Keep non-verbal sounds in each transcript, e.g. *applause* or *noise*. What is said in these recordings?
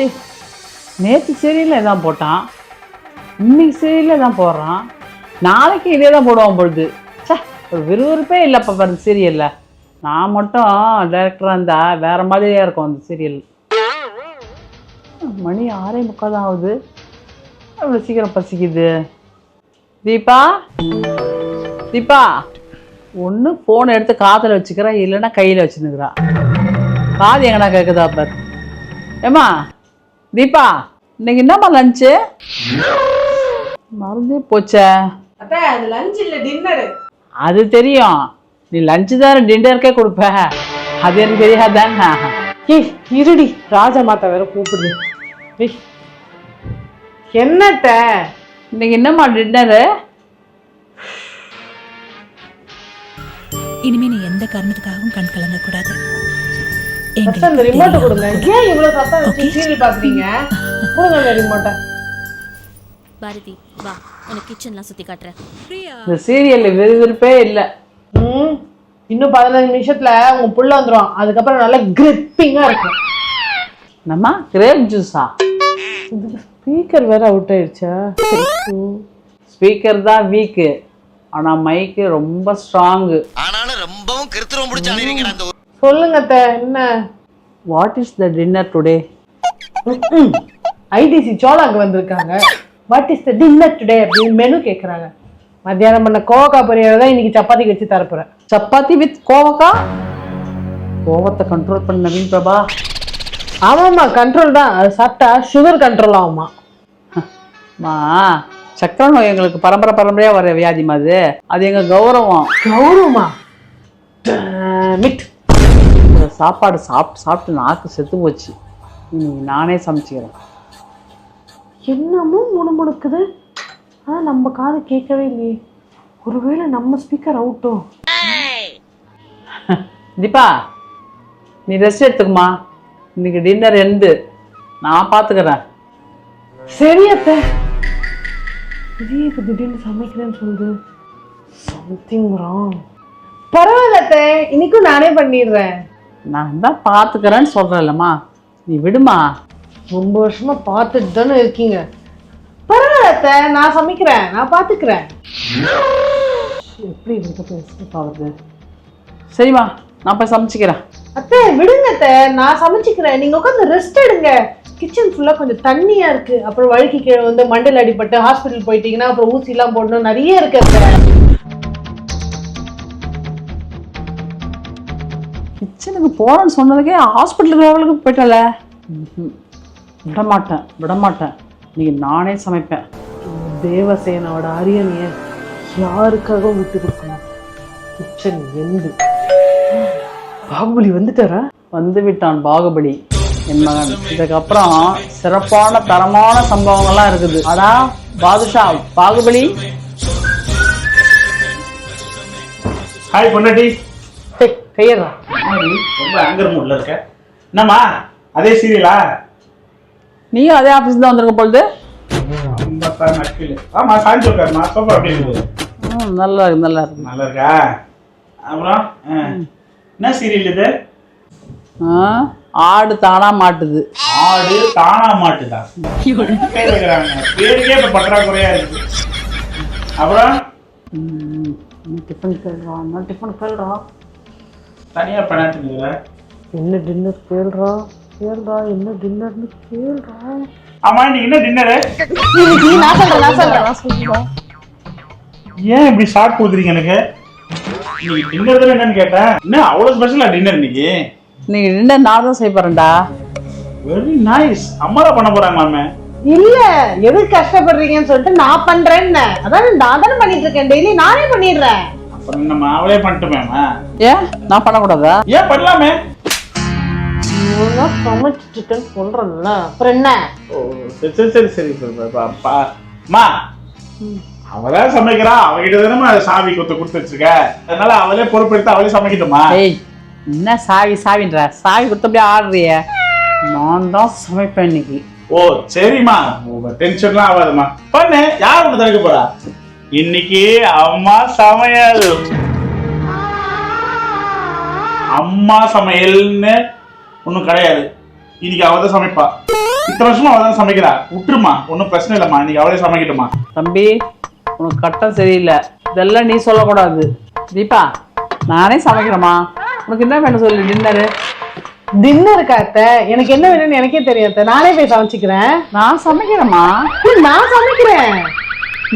சே நேற்று சீரியலில் தான் போட்டான். இன்னைக்கு சீரியலில் தான் போடுறான். நாளைக்கு இதே தான் போடுவான் பொழுது. சே ஒரு விறுவிறுப்பே இல்லைப்பா பாருங்க சீரியலில் நான் மட்டும் டேரக்டராக இருந்தால் வேறு மாதிரியாக இருக்கும் அந்த சீரியல் மணி ஆறே முக்கால் தான் ஆகுது. அவ்வளோ சீக்கிரம் பசிக்குது? தீபா? தீபா ஒன்று ஃபோனை எடுத்து காதில் வச்சுக்கிறா இல்லைன்னா கையில் வச்சுன்னுக்குறா. காது எங்கன்னா கேட்குதா பார். ஏம்மா? தீபா இன்னைக்கு என்னம்மா லஞ்சு மறந்தே போச்சே. அத்தை அது லஞ்ச் இல்ல டின்னர் அது தெரியும். நீ லஞ்சு தான் டின்னருக்கே கொடுப்ப. அது எனக்கு தெரியாதானே? ஏய் இருடி. ராஜா மாதா வேற கூப்பிடுது. ஏய் என்னத்த? இன்னைக்கு என்னம்மா டின்னரு இனிமே நீ எந்த காரணத்துக்காகவும் கண் கலங்க கூடாது ஃபர்ஸ்ட் அந்த ரிமோட்டை கொடுங்க. ஏன் இவ்வளவு சத்தம் வச்சு சீரியல் பாக்குறீங்க கொடுங்க அந்த ரிமோட்டை பாரதி வா. உனக்கு கிச்சன்லாம் சுத்தி காட்டுறேன். இந்த சீரியலில் விறுவிறுப்பே இல்லை. ம்? இன்னும் பதினஞ்சு நிமிஷத்துல உங்க புள்ள அதுக்கப்புறம் நல்லா கிரிப்பிங்கா இருக்கும். நம்ம கிரேப் ஜூஸா ஸ்பீக்கர் வேற அவுட் ஆயிடுச்சா? ஸ்பீக்கர் தான் வீக்கு ஆனால் மைக்கு ரொம்ப ஸ்ட்ராங்கு ஆனாலும் ரொம்பவும் இருக்கடா அந்த சொல்லுங்க அத்தை. என்ன? What is the dinner today ITC சோலாங்க வந்திருக்காங்க. What is the dinner today அப்படின்னு மெனு கேக்குறாங்க. மத்தியானம் பண்ண கோவக்கா பொரியல் தான் இன்னைக்கு சப்பாத்திக்கு வச்சு தரப்போறேன் சப்பாத்தி வித் கோவக்கா? கோவத்தை கண்ட்ரோல் பண்ண நவீன் பிரபா. ஆமாம்மா கண்ட்ரோல் தான். அது சாப்பிட்டா சுகர் கண்ட்ரோல் ஆகுமா மா சக்கரை நோய் எங்களுக்கு பரம்பரை பரம்பரையாக வர வியாதிமா அது. அது எங்கள் கௌரவம். கௌரவமா? மிட். சாப்பாடு சாப்பிட்டு சாப்பிட்டு நாக்கு செத்து போச்சு. இன்னைக்கு நானே சமைச்சிக்கிறேன். என்னமோ முணுமுணுக்குது. ஆனா நம்ம காது கேட்கவே இல்லையே. ஒருவேளை நம்ம ஸ்பீக்கர் அவுட்டோ *laughs* தீபா நீ ரெஸ்ட் எடுத்துக்குமா? இன்னைக்கு டின்னர் எண்டு நான் பார்த்துக்கிறேன் சரி அத்தை. இதே இப்போ திடீர்னு சமைக்கிறேன்னு சொல்லுது. சம்திங் ராங் பரவாயில்ல அத்தை. இன்னைக்கும் நானே பண்ணிடுறேன். நான் தான் பார்த்துக்கிறேன்னு சொல்கிறேன்லம்மா நீ விடுமா. ரொம்ப வருஷமா பார்த்துட்டு தானே இருக்கீங்க. பரவாயில்ல அத்தை. நான் சமைக்கிறேன். நான் பார்த்துக்கிறேன் எப்படி இருக்க பேசுறது சரிம்மா நான் போய் சமைச்சிக்கிறேன். அத்தை விடுங்க அத்தை. நான் சமைச்சுக்கிறேன். நீங்க உட்காந்து ரெஸ்ட் எடுங்க. கிச்சன் ஃபுல்லா கொஞ்சம் தண்ணியா இருக்கு. அப்புறம் வழுக்கி கீழே வந்து மண்டல் அடிபட்டு ஹாஸ்பிட்டல் போயிட்டீங்கன்னா அப்புறம் ஊசி எல்லாம் போடணும். நிறைய இருக்கு அத்தை. கிச்சனுக்கு போகிறேன்னு சொன்னதுக்கே ஹாஸ்பிட்டலுக்கு லெவலுக்கு போயிட்டல ம்ஹும். விட மாட்டேன் விட மாட்டேன் இன்னைக்கு நானே சமைப்பேன். தேவசேனாவோட அரியணைய யாருக்காகவும் விட்டு கொடுக்கணும். கிச்சன் எந்து பாகுபலி வந்துட்டாரா? வந்து விட்டான் பாகுபலி. என் மகன். இதுக்கப்புறம் சிறப்பான தரமான சம்பவங்கள்லாம் இருக்குது. அடா பாதுஷா பாகுபலி. ஹாய் பொண்டாட்டி. டேய், கையறா ரொம்ப ஆங்கர் மூட்ல இருக்க? என்னம்மா அதே சீரியலா நீயும் அதே ஆஃபீஸ் தான் வந்திருக்க பொழுது ஆமா சாஞ்சி உட்காருமா சோஃபா அப்படி இருக்குது? நல்லா இருக்கு நல்லா இருக்கு. நல்லா இருக்கா? அப்புறம் என்ன சீரியல் இது? ஆ, ஆடு தானா மாட்டுது. ஆடு தானா மாட்டுதா? பேருக்கே இப்ப பற்றாக்குறையா இருக்கு. அப்புறம்? டிஃபன் கேள்றா டிஃபன் கேள்றா தனியா பண்ணாட்டுங்கிற என்ன டின்னர் கேள்றா கேள்றா என்ன டின்னர்னு கேள்றா ஆமா இன்னைக்கு என்ன டின்னரு நான் சொல்றேன் நான் சொல்றேன். நான் சொல்றேன். ஏன் இப்படி ஷார்ட் கொடுக்குறீங்க எனக்கு? இன்னைக்கு டின்னர் தானே என்னன்னு கேட்டேன். என்ன அவ்வளவு ஸ்பெஷலா டின்னர் இன்னைக்கு? இன்னைக்கு டின்னர் நான் தான் செய்ய போறேன்டா. வெரி நைஸ் அம்மா தான் பண்ண போறாங்க மாமே இல்ல எதுக்கு கஷ்டப்படுறீங்கன்னு சொல்லிட்டு நான் பண்றேன்னு அதான் நான் தானே பண்ணிட்டு இருக்கேன். டெய்லி நானே பண்ணிடுறேன். அப்புறம் நம்ம அவளே பண்ணிட்டுமேமா ஏன் நான் பண்ணக்கூடாதா? ஏன் பண்ணலாமே. சமைச்சிட்டுன்னு சொல்றேன்ல. அப்புறம் என்ன? ஓ சரி சரி சரி அம்மா அவதான் சமைக்கிறா. அவகிட்ட தானே அதை சாவி கொத்த கொடுத்து வச்சிருக்க. அதனால அவளே பொறுப்பெடுத்து அவளே சமைக்கட்டுமா? என்ன சாவி சாவின்ற? சாவி கொடுத்தபடியே ஆடுறிய. நான் தான் சமைப்பேன் இன்னைக்கு. ஓ சரிம்மா. டென்ஷன்லாம் ஆகாதும்மா. பண்ணு. யார் ஒண்ணு தடுக்க போறா? இன்னைக்கு அம்மா சமையல். அம்மா சமையல்னு ஒண்ணும் கிடையாது. இன்னைக்கு அவ தான் சமைப்பா. இத்தனை வருஷமா அவதான் சமைக்கிறா. விட்டுருமா. ஒன்றும் பிரச்சனை இல்லைம்மா. இன்னைக்கு அவளே சமைக்கட்டுமா தம்பி உனக்கு கட்டம் சரியில்லை. இதெல்லாம் நீ சொல்லக்கூடாது. தீபா நானே சமைக்கிறேம்மா. உனக்கு என்ன வேணும் சொல்லு டின்னரு டின்னருக்கு அத்தை எனக்கு என்ன வேணும்னு எனக்கே தெரியும் அத்தை. நானே போய் சமைச்சுக்கிறேன். நான் சமைக்கிறேம்மா. நான் சமைக்கிறேன்.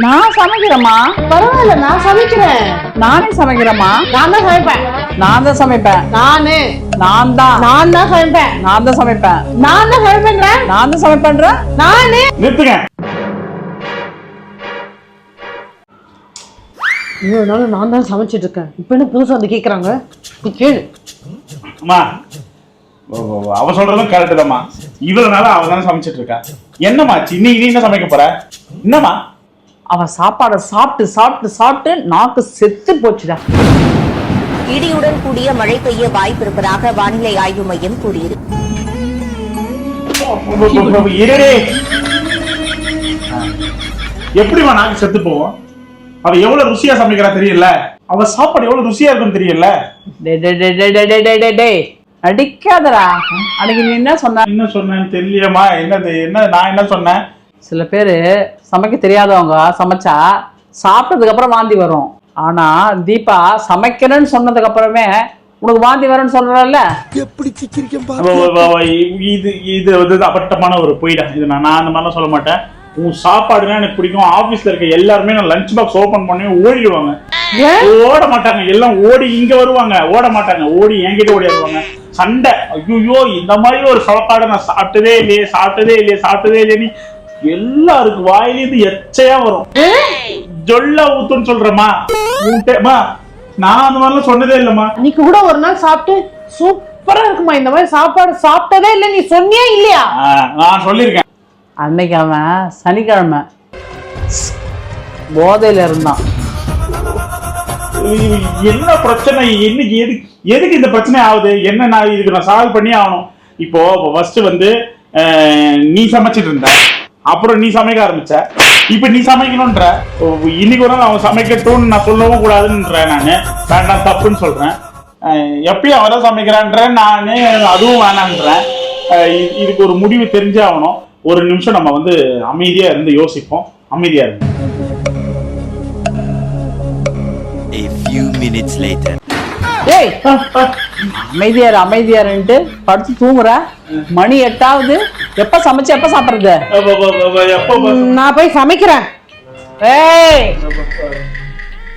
நான் சமைக்கிறேம்மா. பரவாயில்ல நான் சமைக்கிறேன். நானே சமைக்கிறேம்மா. நான் தான் சமைப்பேன். நான் தான் சமைப்பேன். நானு. நான் தான். நான் தான் சமைப்பேன். நான் தான் சமைப்பேன். நான் தான் சமைப்பேன்றேன் நான் தான் சமைப்பேன்றேன் நானு. நிறுத்துங்க. இவ்வளவு நாள் நான் தான் சமைச்சிட்டு இருக்கேன். இப்ப என்ன புதுசா வந்து கேக்குறாங்க? நீ கேளு. அம்மா அவ சொல்றதும் கரெக்ட் தான்மா இவ்வளவு நாளா அவ தானே சமைச்சிட்டு இருக்கா. என்னம்மா? இன்னைக்கு நீ என்ன சமைக்க போற? என்னம்மா? அவள் சாப்பாடை சாப்பிட்டு சாப்பிட்டு சாப்பிட்டு நாக்கு செத்து போச்சுடா. இடியுடன் கூடிய மழை பெய்ய வாய்ப்பு இருப்பதாக வானிலை ஆய்வு மையம் கூறியிருக்கு எப்படி நாக்கு செத்து போவோம்? அவ எவ்வளவு ருசியா சமைக்கிறா தெரியல. அவ சாப்பாடு எவ்வளவு ருசியா இருக்குன்னு தெரியல. அடிக்காதடா. அன்னைக்கு நீ என்ன சொன்ன? என்ன சொன்னேன்னு தெரியலமா என்னது என்ன நான் என்ன சொன்னேன்? சில பேரு சமைக்க தெரியாதவங்க சமைச்சா சாப்பிட்டதுக்கு அப்புறம் வாந்தி வரும். ஆனா தீபா சமைக்கிறேன்னு சொன்னதுக்கு அப்புறமே உனக்கு வாந்தி வரும்னு சொல்றல அவ இது இது வந்து அப்பட்டமான ஒரு பொய்டா. இது நான் நான் அந்த மாதிரிலாம் சொல்ல மாட்டேன். உன் சாப்பாடுனா எனக்கு பிடிக்கும். ஆபீஸ்ல இருக்க எல்லாருமே நான் லஞ்ச் பாக்ஸ் ஓபன் பண்ணி ஓடிடுவாங்க. ஓட மாட்டாங்க. எல்லாம் ஓடி இங்க வருவாங்க. ஓட மாட்டாங்க. ஓடி என்கிட்ட ஓடிடுவாங்க சண்டை. ஐயோ இந்த மாதிரி ஒரு சாப்பாடை நான் சாப்பிட்டதே இல்லையே சாப்பிட்டதே இல்லையே சாப்பிட்டதே இல்லையே. எல்லாருக்கு வாயிலிருந்து எச்சையா வரும். ஜொல்ல ஊத்துன்னு சொல்றேம்மா. உன்கிட்டமா நான் அந்த மாதிரிலாம் சொன்னதே இல்லைம்மா. அன்னைக்கு கூட ஒரு நாள் சாப்பிட்டு சூப்பரா இருக்குமா இந்த மாதிரி சாப்பாடு சாப்பிட்டதே இல்ல நீ சொன்னியா இல்லையா? நான் சொல்லியிருக்கேன். அன்னைக்கு அவன் சனிக்கிழமை போதையில இருந்தான். என்ன பிரச்சனை? என்னைக்கு எதுக்கு எதுக்கு இந்த பிரச்சனை ஆகுது? என்ன நான் இதுக்கு நான் சால்வ் பண்ணி ஆகணும்? இப்போ ஃபர்ஸ்ட் வந்து நீ சமைச்சிட்டு இருந்த. அப்புறம் நீ சமைக்க ஆரம்பிச்ச? இப்போ நீ சமைக்கணும்ன்ற இன்னைக்கு ஒரு நாள் அவன் சமைக்கட்டும்னு நான் சொல்லவும் கூடாதுன்றேன் நான். வேண்டாம் தப்புன்னு சொல்றேன். எப்பயும் அவன் சமைக்கிறான்ற நான் அதுவும் வேணான்றேன். இதுக்கு ஒரு முடிவு தெரிஞ்சே ஆகணும். ஒரு நிமிஷம் நம்ம வந்து அமைதியா இருந்து யோசிப்போம். அமைதியா இருந்து. A few minutes later. டேய் அமைதியாரு அமைதியாருன்ட்டு படுத்து தூங்குற. மணி எட்டாவது. எப்ப சமைச்சு எப்ப சாப்பிடுறது? எப்போ நான் போய் சமைக்கிறேன். ஏய்.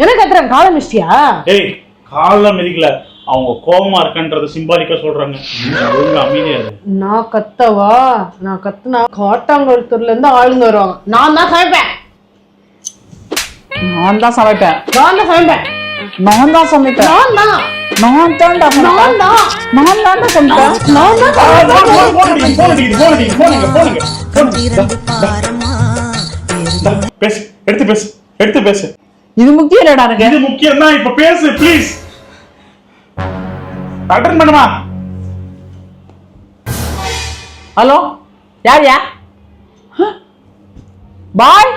என்ன கத்துறேன் காலம் மிஸ்டியா ஏய் காலைல மிதிக்கல. அவங்க கோபமா இருக்கன்றத சிம்பாலிக்கா சொல்றாங்க. அமைதியா. நான் கத்தவா? நான் கத்துனா காட்டாங்குளத்தூர்ல இருந்து ஆளுங்க வருவாங்க. நான் தான் சமைப்பேன். நான் தான் சமைப்பேன். நான் தான் சமைப்பேன். நான் தான் சமைப்பேன். நான் தான். நான் தான்டா நான் தான் நான் தான்டா நான் பேசு எடுத்து பேசு எடுத்து பேசு இது முக்கியம் இல்லடா எனக்கு இது முக்கியம் தான் இப்ப பேசு ப்ளீஸ் அட்டன் பண்ணுமா ஹலோ யார் யா பாய்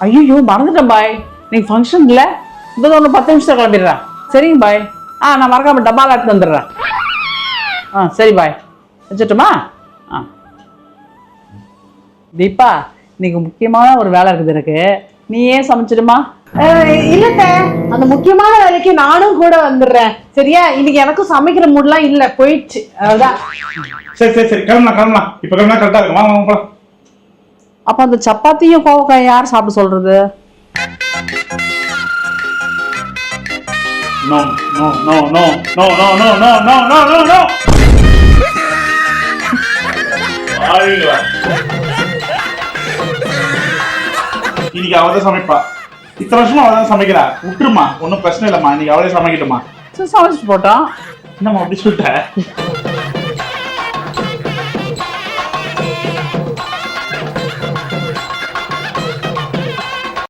ஐயோ மறந்துட்டேன் பாய் நீங்க ஃபங்க்ஷன் இல்லை இப்போ ஒன்று பத்து நிமிஷம் கிளம்பிடுறேன் சரிங்க பாய் ஆ நான் மறக்காம டப்பால எடுத்து வந்துடுறேன். ஆ சரி பாய் வச்சுட்டுமா? ஆ. தீபா இன்னைக்கு முக்கியமான ஒரு வேலை இருக்குது எனக்கு. நீ ஏன் சமைச்சிடுமா? இல்லத்த அந்த முக்கியமான வேலைக்கு நானும் கூட வந்துடுறேன். சரியா? இன்னைக்கு எனக்கும் சமைக்கிற மூட்லாம் இல்ல. போயிடுச்சு. அதான் சரி சரி சரி. கிளம்பலாம் கிளம்பலாம். இப்ப கிளம்பலாம் கரெக்டா இருக்கும். வாங்க வாங்க போலாம். அப்போ அந்த சப்பாத்தியும் கோவக்காய் யார் சாப்பிட சொல்றது? No, no, no, no, no, no, no, no, no, no, no, no. இன்னைக்கு அவ தான் சமைப்பா இத்தனை வருஷமா அவ தான் சமைக்கிறா விட்டுருமா ஒன்றும் பிரச்சனை இல்லைம்மா இன்னைக்கு அவளே சமைக்கட்டுமா சரி, சமைச்சிட்டு போட்டோம் என்னம்மா அப்படி சொல்லிட்ட